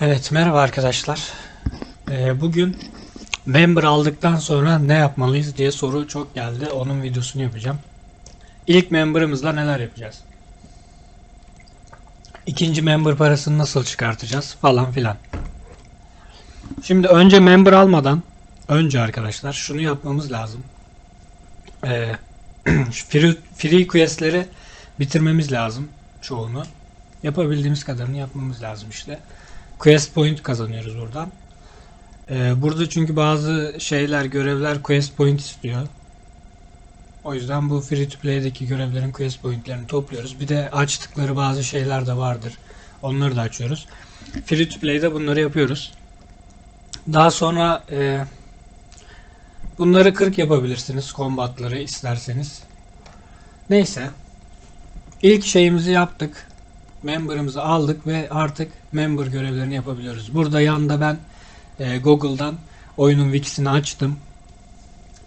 Evet merhaba arkadaşlar. Ee, bugün member aldıktan sonra ne yapmalıyız diye soru çok geldi. Onun videosunu yapacağım. İlk member'ımızla neler yapacağız? İkinci member parasını nasıl çıkartacağız falan filan. Şimdi önce member almadan önce arkadaşlar şunu yapmamız lazım. Ee, free, free quest'leri bitirmemiz lazım çoğunu. Yapabildiğimiz kadarını yapmamız lazım işte. Quest point kazanıyoruz buradan. Ee, burada çünkü bazı şeyler, görevler quest point istiyor. O yüzden bu free to play'deki görevlerin quest pointlerini topluyoruz. Bir de açtıkları bazı şeyler de vardır. Onları da açıyoruz. Free to play'de bunları yapıyoruz. Daha sonra e, bunları 40 yapabilirsiniz. Combatları isterseniz. Neyse. İlk şeyimizi yaptık member'ımızı aldık ve artık member görevlerini yapabiliyoruz. Burada yanında ben e, Google'dan oyunun wikisini açtım.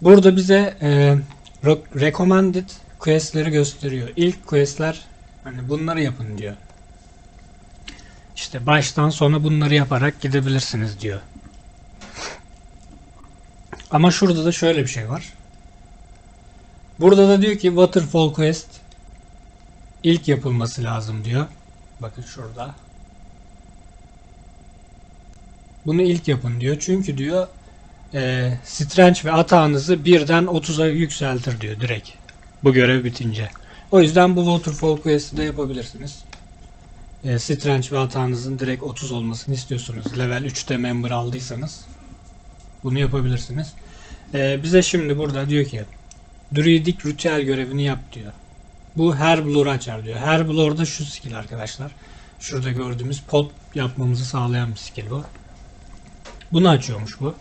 Burada bize e, recommended quest'leri gösteriyor. İlk quest'ler hani bunları yapın diyor. İşte baştan sona bunları yaparak gidebilirsiniz diyor. Ama şurada da şöyle bir şey var. Burada da diyor ki Waterfall Quest ilk yapılması lazım diyor. Bakın şurada. Bunu ilk yapın diyor. Çünkü diyor e, Strange ve atağınızı birden 30'a yükseltir diyor direkt. Bu görev bitince. O yüzden bu Waterfall Quest'i de yapabilirsiniz. E, Strange ve atağınızın direkt 30 olmasını istiyorsunuz. Level 3'te member aldıysanız bunu yapabilirsiniz. E, bize şimdi burada diyor ki Druidic Ritüel görevini yap diyor. Bu her blur'u açar diyor. Her blur'da şu skill arkadaşlar. Şurada gördüğümüz pot yapmamızı sağlayan bir skill bu. Bunu açıyormuş bu.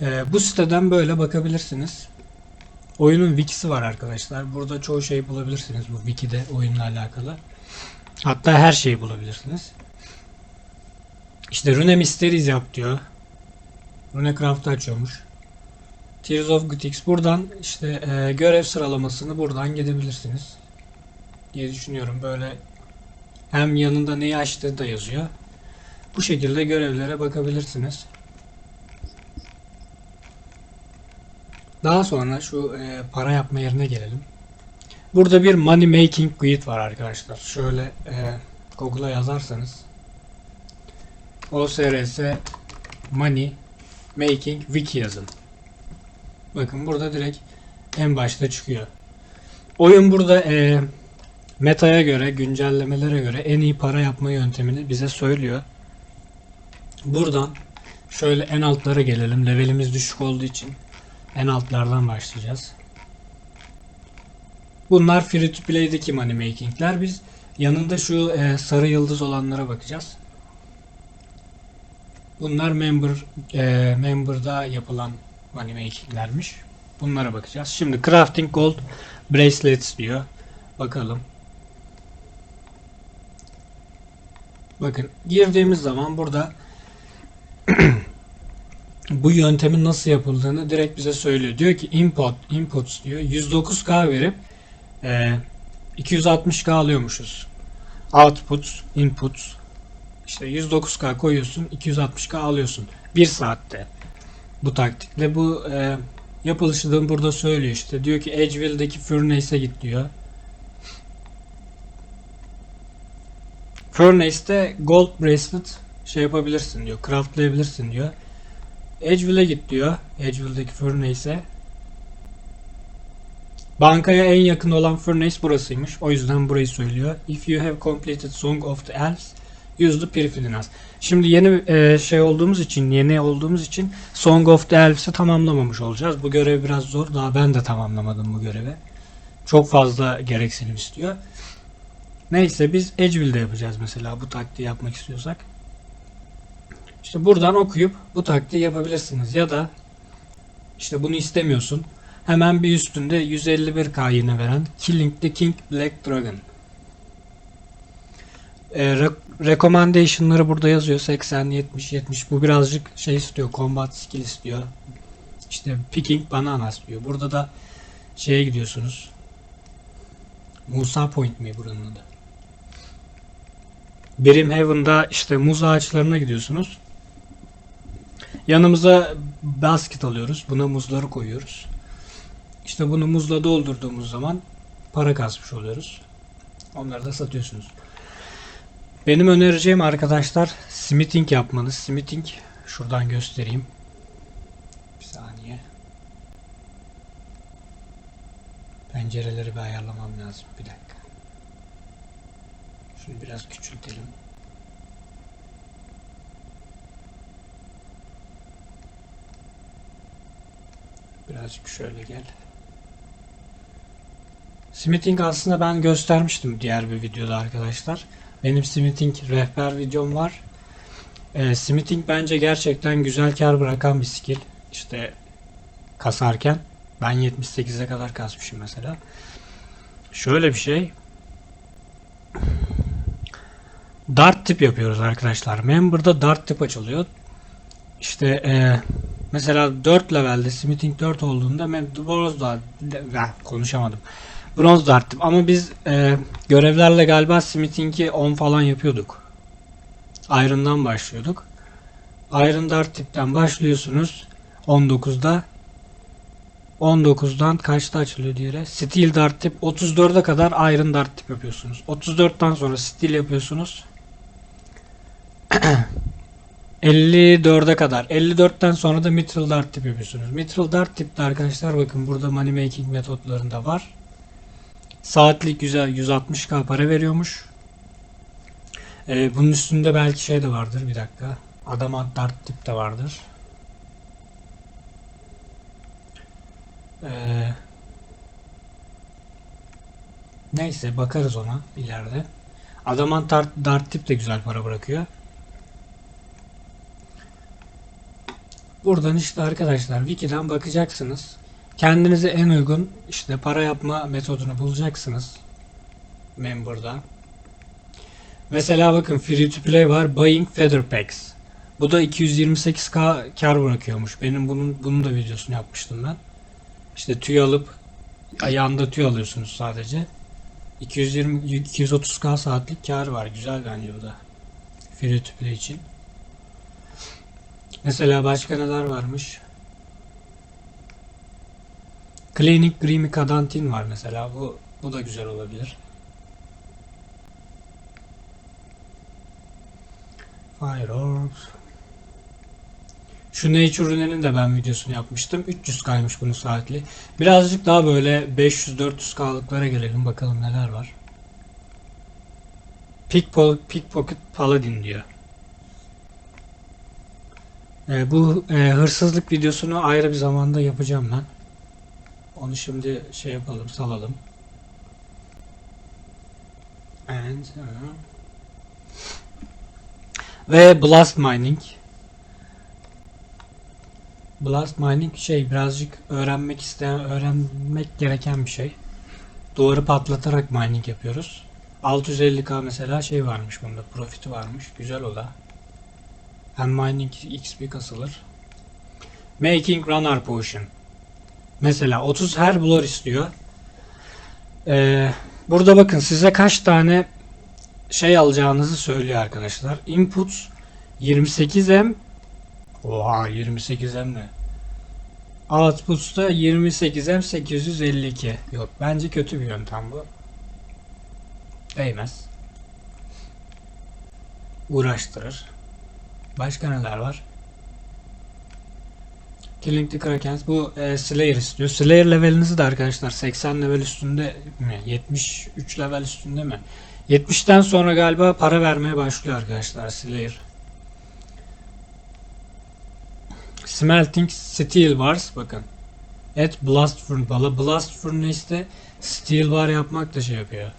Ee, bu siteden böyle bakabilirsiniz. Oyunun wikisi var arkadaşlar. Burada çoğu şey bulabilirsiniz bu wikide oyunla alakalı. Hatta her şeyi bulabilirsiniz. İşte Rune Mysteries yap diyor. Runecraft'ı açıyormuş. Tears of Gothic. Buradan işte e, görev sıralamasını buradan gidebilirsiniz. Diye düşünüyorum. Böyle hem yanında neyi açtığı da yazıyor. Bu şekilde görevlere bakabilirsiniz. Daha sonra şu e, para yapma yerine gelelim. Burada bir money making guide var arkadaşlar. Şöyle e, Google'a yazarsanız OSRS money making wiki yazın. Bakın burada direkt en başta çıkıyor. Oyun burada e, metaya göre, güncellemelere göre en iyi para yapma yöntemini bize söylüyor. Buradan şöyle en altlara gelelim. Levelimiz düşük olduğu için en altlardan başlayacağız. Bunlar free to play'deki money making'ler. Biz yanında şu e, sarı yıldız olanlara bakacağız. Bunlar member e, member'da yapılan money making'lermiş. Bunlara bakacağız. Şimdi crafting gold bracelets diyor. Bakalım. Bakın girdiğimiz zaman burada bu yöntemin nasıl yapıldığını direkt bize söylüyor. Diyor ki input inputs diyor. 109k verip e, 260k alıyormuşuz. Outputs, inputs işte 109k koyuyorsun, 260k alıyorsun. 1 saatte. Bu taktikle bu e, yapılışı da burada söylüyor işte. Diyor ki Edgeville'deki Furnace'e git diyor. Furnace'te gold bracelet şey yapabilirsin diyor. Craftlayabilirsin diyor. Edgeville'e git diyor. Edgeville'deki Furnace'e. Bankaya en yakın olan Furnace burasıymış. O yüzden burayı söylüyor. If you have completed Song of the Elves, use the Perfidinas. Şimdi yeni e, şey olduğumuz için, yeni olduğumuz için Song of the Elves'i tamamlamamış olacağız. Bu görev biraz zor. Daha ben de tamamlamadım bu görevi. Çok fazla gereksinim istiyor. Neyse biz Edgeville'de yapacağız mesela bu taktiği yapmak istiyorsak. İşte buradan okuyup bu taktiği yapabilirsiniz. Ya da işte bunu istemiyorsun. Hemen bir üstünde 151k yine veren Killing the King Black Dragon. E, re- recommendation'ları burada yazıyor. 80, 70, 70. Bu birazcık şey istiyor. Combat skill istiyor. İşte picking bananas diyor. Burada da şeye gidiyorsunuz. Musa Point mi buranın adı? Brimhaven'da işte muz ağaçlarına gidiyorsunuz. Yanımıza basket alıyoruz. Buna muzları koyuyoruz. İşte bunu muzla doldurduğumuz zaman para kasmış oluyoruz. Onları da satıyorsunuz. Benim önereceğim arkadaşlar smithing yapmanız. Smithing şuradan göstereyim. Bir saniye. Pencereleri bir ayarlamam lazım. Bir dakika. Şunu biraz küçültelim. Birazcık şöyle gel. Smithing aslında ben göstermiştim diğer bir videoda arkadaşlar. Benim Smithing rehber videom var. Ee, Smithing bence gerçekten güzel kar bırakan bir skill. İşte kasarken ben 78'e kadar kasmışım mesela. Şöyle bir şey. Dart tip yapıyoruz arkadaşlar. Member'da dart tip açılıyor. İşte e, mesela 4 levelde Smithing 4 olduğunda ben konuşamadım. Bronz dart tip ama biz e, görevlerle galiba Smithing'i 10 falan yapıyorduk. Iron'dan başlıyorduk. Iron dart tipten başlıyorsunuz 19'da 19'dan kaçta açılıyor diye. Steel dart tip 34'e kadar iron dart tip yapıyorsunuz. 34'ten sonra steel yapıyorsunuz. 54'e kadar. 54'ten sonra da mithril dart tip yapıyorsunuz. Mithril dart tipte arkadaşlar bakın burada money making metotlarında var. Saatlik güzel 160k para veriyormuş. Ee, bunun üstünde belki şey de vardır bir dakika. Adamant dart tip de vardır. Ee, neyse bakarız ona ileride. Adamant dart, dart tip de güzel para bırakıyor. Buradan işte arkadaşlar wiki'den bakacaksınız. Kendinize en uygun işte para yapma metodunu bulacaksınız. Member'da. Mesela bakın free to play var. Buying Feather Packs. Bu da 228k kar bırakıyormuş. Benim bunun bunun da videosunu yapmıştım ben. İşte tüy alıp ayağında tüy alıyorsunuz sadece. 220 230k saatlik kar var. Güzel bence bu da. Free to play için. Mesela başka neler varmış? Clinic Grimy Kadantin var mesela. Bu bu da güzel olabilir. Fire Orbs. Şu Nature Rune'nin de ben videosunu yapmıştım. 300 kaymış bunun saatli. Birazcık daha böyle 500-400 kalıklara gelelim bakalım neler var. Pickpocket, Pickpocket Paladin diyor. Ee, bu e, hırsızlık videosunu ayrı bir zamanda yapacağım ben. Onu şimdi şey yapalım, salalım. And uh, ve Blast Mining. Blast Mining şey birazcık öğrenmek isteyen, öğrenmek gereken bir şey. Duvarı patlatarak mining yapıyoruz. 650k mesela şey varmış bunda, profiti varmış. Güzel o da. Hem mining XP kasılır. Making Runner Potion. Mesela 30 her blur istiyor. Ee, burada bakın size kaç tane şey alacağınızı söylüyor arkadaşlar. Inputs 28M Oha 28M ne? Outputs da 28M 852. Yok bence kötü bir yöntem bu. Değmez. Uğraştırır. Başka neler var? Killing the Krakens bu e, Slayer istiyor. Slayer levelinizi de arkadaşlar 80 level üstünde mi? 73 level üstünde mi? 70'ten sonra galiba para vermeye başlıyor arkadaşlar Slayer. Smelting Steel Wars bakın. Et Blast Furnace bala. Blast Furnace'de Steel Bar yapmak da şey yapıyor.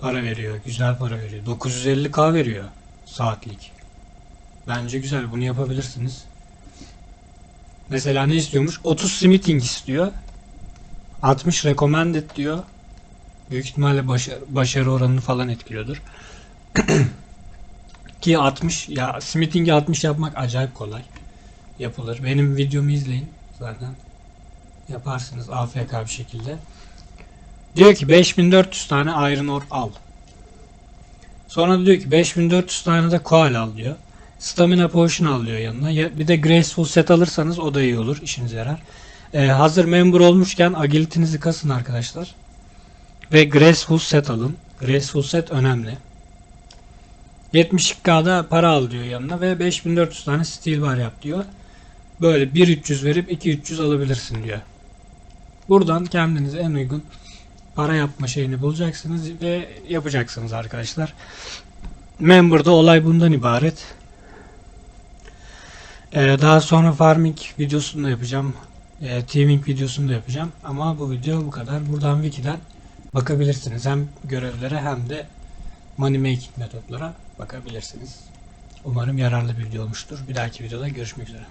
Para veriyor. Güzel para veriyor. 950k veriyor. Saatlik. Bence güzel. Bunu yapabilirsiniz. Mesela ne istiyormuş? 30 smithing istiyor. 60 recommended diyor. Büyük ihtimalle başarı, başarı oranını falan etkiliyordur. Ki 60 ya smithing'i 60 yapmak acayip kolay. Yapılır. Benim videomu izleyin zaten. Yaparsınız AFK bir şekilde. Diyor ki 5400 tane iron ore al. Sonra diyor ki 5400 tane de koal al diyor. Stamina potion al diyor yanına. Ya- Bir de graceful set alırsanız o da iyi olur. işinize yarar. Ee, hazır member olmuşken agility'nizi kasın arkadaşlar. Ve graceful set alın. Graceful set önemli. 72k'da para al diyor yanına ve 5400 tane steel bar yap diyor. Böyle 1300 verip 2300 alabilirsin diyor. Buradan kendinize en uygun para yapma şeyini bulacaksınız ve yapacaksınız arkadaşlar. Member'da olay bundan ibaret. Ee, daha sonra farming videosunu da yapacağım. Ee, teaming videosunu da yapacağım. Ama bu video bu kadar. Buradan wiki'den bakabilirsiniz. Hem görevlere hem de money making metotlara bakabilirsiniz. Umarım yararlı bir video olmuştur. Bir dahaki videoda görüşmek üzere.